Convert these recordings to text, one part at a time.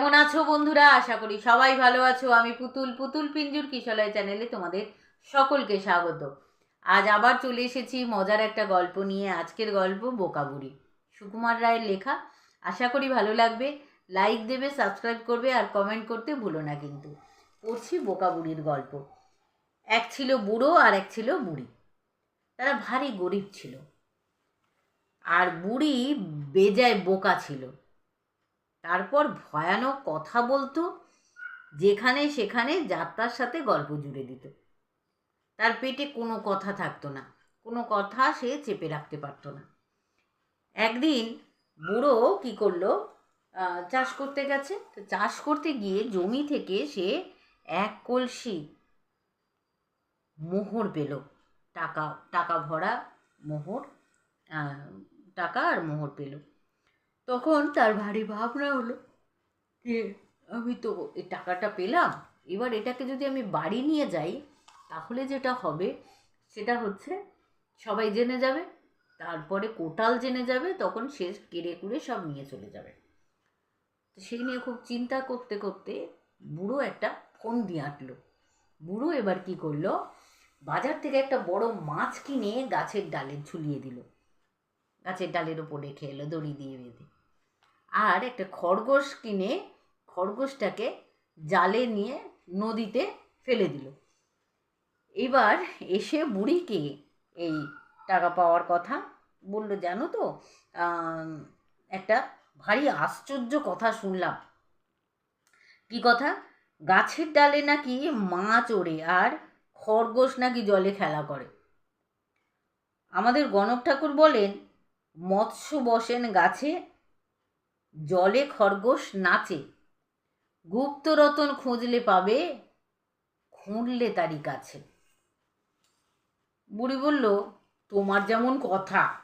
কেমন আছো বন্ধুরা? আশা করি সবাই ভালো আছো। আমি পুতুল পুতুল পিঞ্জুর কিশলয় চ্যানেলে তোমাদের সকলকে স্বাগত। আজ আবার চলে এসেছি মজার একটা গল্প নিয়ে। আজকের গল্প বোকাবুড়ি সুকুমার রায়ের লেখা। আশা করি ভালো লাগবে। লাইক দেবে, সাবস্ক্রাইব করবে আর কমেন্ট করতে ভুলো না কিন্তু। পড়ছি বোকাবুড়ির গল্প। এক ছিল বুড়ো আর এক ছিল বুড়ি। তারা ভারী গরিব ছিল। আর বুড়ি বেজায় বোকা ছিল। তারপর ভয়ানক কথা বলতো, যেখানে সেখানে যাত্রার সাথে গল্প জুড়ে দিত। তার পেটে কোনো কথা থাকতো না, কোনো কথা সে চেপে রাখতে পারতো না। একদিন বুড়ো কি করল চাষ করতে গেছে। তো চাষ করতে গিয়ে জমি থেকে সে এক কলসি মোহর পেল। টাকা টাকা ভরা মোহর টাকা আর মোহর পেল। তখন তার ভারী ভাবনা হলো যে, আমি তো এই টাকাটা পেলাম, এবার এটাকে যদি আমি বাড়ি নিয়ে যাই, তাহলে যেটা হবে, সেটা হচ্ছে সবাই জেনে যাবে, তারপরে কোটাল জেনে যাবে, তখন সে কেড়ে কুড়ে সব নিয়ে চলে যাবে। তো সেই নিয়ে খুব চিন্তা করতে করতে বুড়ো একটা ফোন দিয়ে আঁটলো বুড়ো এবার কি করল, বাজার থেকে একটা বড় মাছ কিনে গাছের ডালে ঝুলিয়ে দিল। গাছের ডালের ওপর রেখে এলো, দড়ি দিয়ে বেঁধে। আর একটা খরগোশ কিনে খরগোশটাকে জালে নিয়ে নদীতে ফেলে দিল। এবার এসে বুড়িকে এই টাকা পাওয়ার কথা বলল, জানো তো একটা ভারী আশ্চর্য কথা শুনলাম। কি কথা? গাছের ডালে নাকি মাছ ওড়ে আর খরগোশ নাকি জলে খেলা করে। আমাদের গণক ঠাকুর বলেন মৎস্য বসেন গাছে, জলে খরগোশ নাচে। গুপ্তরতন খুঁজলে পাবে, খুঁড়লে তারই কাছে। বুড়ি বলল, তোমার যেমন কথা।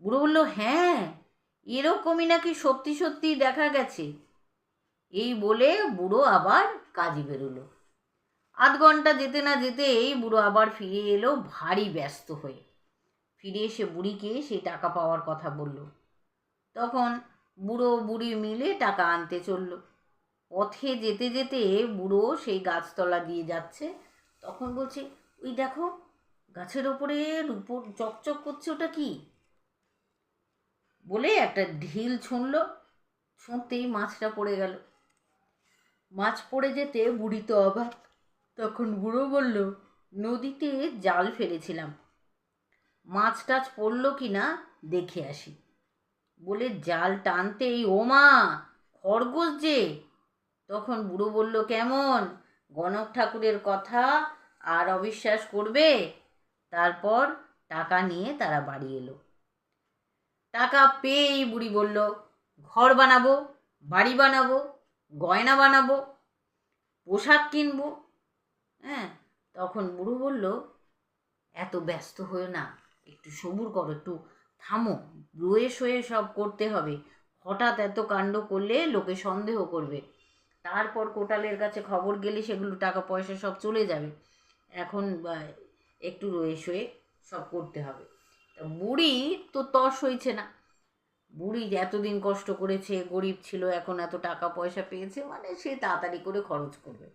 বুড়ো বলল হ্যাঁ এরকমই নাকি সত্যি সত্যি দেখা গেছে। এই বলে বুড়ো আবার কাজে বেরোলো। আধ ঘণ্টা যেতে না যেতে এই বুড়ো আবার ফিরে এলো ভারী ব্যস্ত হয়ে। ফিরে এসে বুড়িকে সেই টাকা পাওয়ার কথা বলল। তখন বুড়ো বুড়ি মিলে টাকা আনতে চলল। পথে যেতে যেতে বুড়ো সেই গাছতলা দিয়ে যাচ্ছে। তখন বলছে, ওই দেখো, গাছের ওপরে উপর চকচক করছে ওটা কি? বলে একটা ঢিল ছুঁড়ল, ছুঁড়তেই মাছটা পড়ে গেল। মাছ পড়ে যেতে বুড়ি তো অবাক। তখন বুড়ো বলল, নদীতে জাল ফেলেছিলাম। মাছ টাছ পড়ল কি না দেখে আসি। বলে, জাল টানতেই ওমা খরগোশ যে। তখন বুড়ো বলল, কেমন? গণক ঠাকুরের কথা আর অবিশ্বাস করবে? তারপর টাকা নিয়ে তারা বাড়ি এলো। টাকা পেয়েই, বুড়ি বলল, ঘর বানাবো, বাড়ি বানাবো, গয়না বানাবো, পোশাক কিনবো। হ্যাঁ তখন বুড়ো বলল, এত ব্যস্ত হয়েও না একটু সবুর করো, একটু থামো। রয়ে শয়ে সব করতে হবে। হঠাৎ এত কাণ্ড করলে লোকে সন্দেহ করবে। তারপর কোটালের কাছে খবর গেলে সেগুলো টাকা পয়সা সব চলে যাবে। এখন একটু রয়ে শয়ে সব করতে হবে। বুড়ি তো তস হইছে না। বুড়ি এতদিন কষ্ট করেছে, গরিব ছিল, এখন এত টাকা পয়সা পেয়েছে মানে সে তাড়াতাড়ি করে খরচ করবে।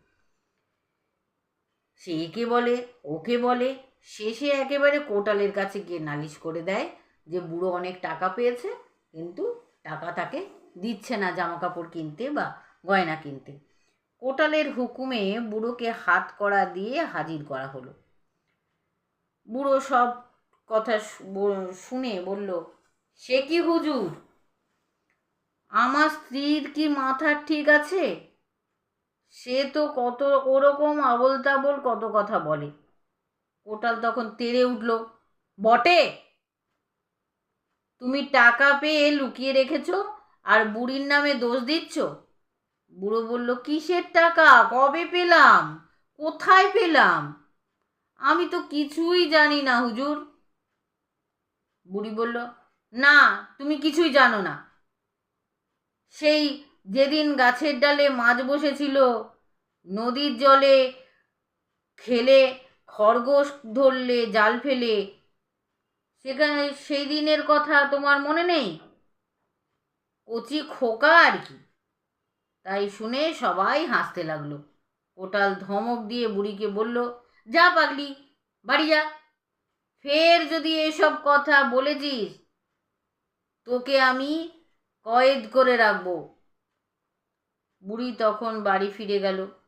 সে একে বলে, ওকে বলে শেষে একেবারে কোটালের কাছে গিয়ে নালিশ করে দেয় যে বুড়ো অনেক টাকা পেয়েছে, কিন্তু টাকা তাকে দিচ্ছে না জামা কাপড় কিনতে বা গয়না কিনতে। কোটালের হুকুমে বুড়োকে হাত করা দিয়ে হাজির করা হলো। বুড়ো সব কথা শুনে বলল, সে কি হুজুর? আমার স্ত্রীর কি মাথা ঠিক আছে? সে তো কত ওরকম আবল তাবল কত কথা বলে। কোটাল তখন তেড়ে উঠল। বটে! তুমি টাকা পেয়ে লুকিয়ে রেখেছ আর বুড়ির নামে দোষ দিচ্ছ? বুড়ো বলল, কিসের টাকা? কবে পেলাম? কোথায় পেলাম? আমি তো কিছুই জানি না, হুজুর। বুড়ি বলল, না, তুমি কিছুই জানো না। সেই যেদিন গাছের ডালে মাছ বসেছিল, নদীর জলে খেলে খরগোশ ধরলে, জাল ফেলে, সেখানে সেই দিনের কথা তোমার মনে নেই? কচি খোকা আর কি। তাই শুনে সবাই হাসতে লাগল। কোটাল ধমক দিয়ে বুড়িকে বলল, যা পাগলি, বাড়ি যা। ফের যদি এসব কথা বলেছিস, তোকে আমি কয়েদ করে রাখব। বুড়ি তখন বাড়ি ফিরে গেল।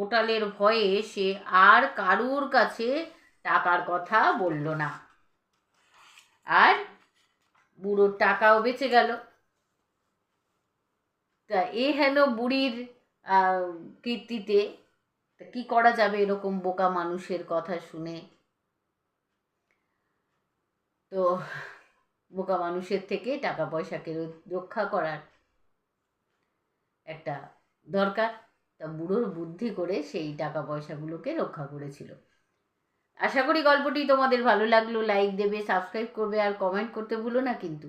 কোটালের ভয়ে সে আর কারুর কাছে টাকার কথা বলল না। আর বুড়োর টাকাও বেঁচে গেল। তা এ হেন বুড়ির কীর্তিতে। তা কি করা যাবে এরকম বোকা মানুষের কথা শুনে? তো বোকা মানুষের থেকে টাকা পয়সাকে রক্ষা করার একটা দরকার। বুড়োর বুদ্ধি করে সেই টাকা পয়সাগুলোকে রক্ষা করেছিল। আশা করি গল্পটি তোমাদের ভালো লাগল। লাইক দেবে সাবস্ক্রাইব করবে আর কমেন্ট করতে ভুলো না কিন্তু।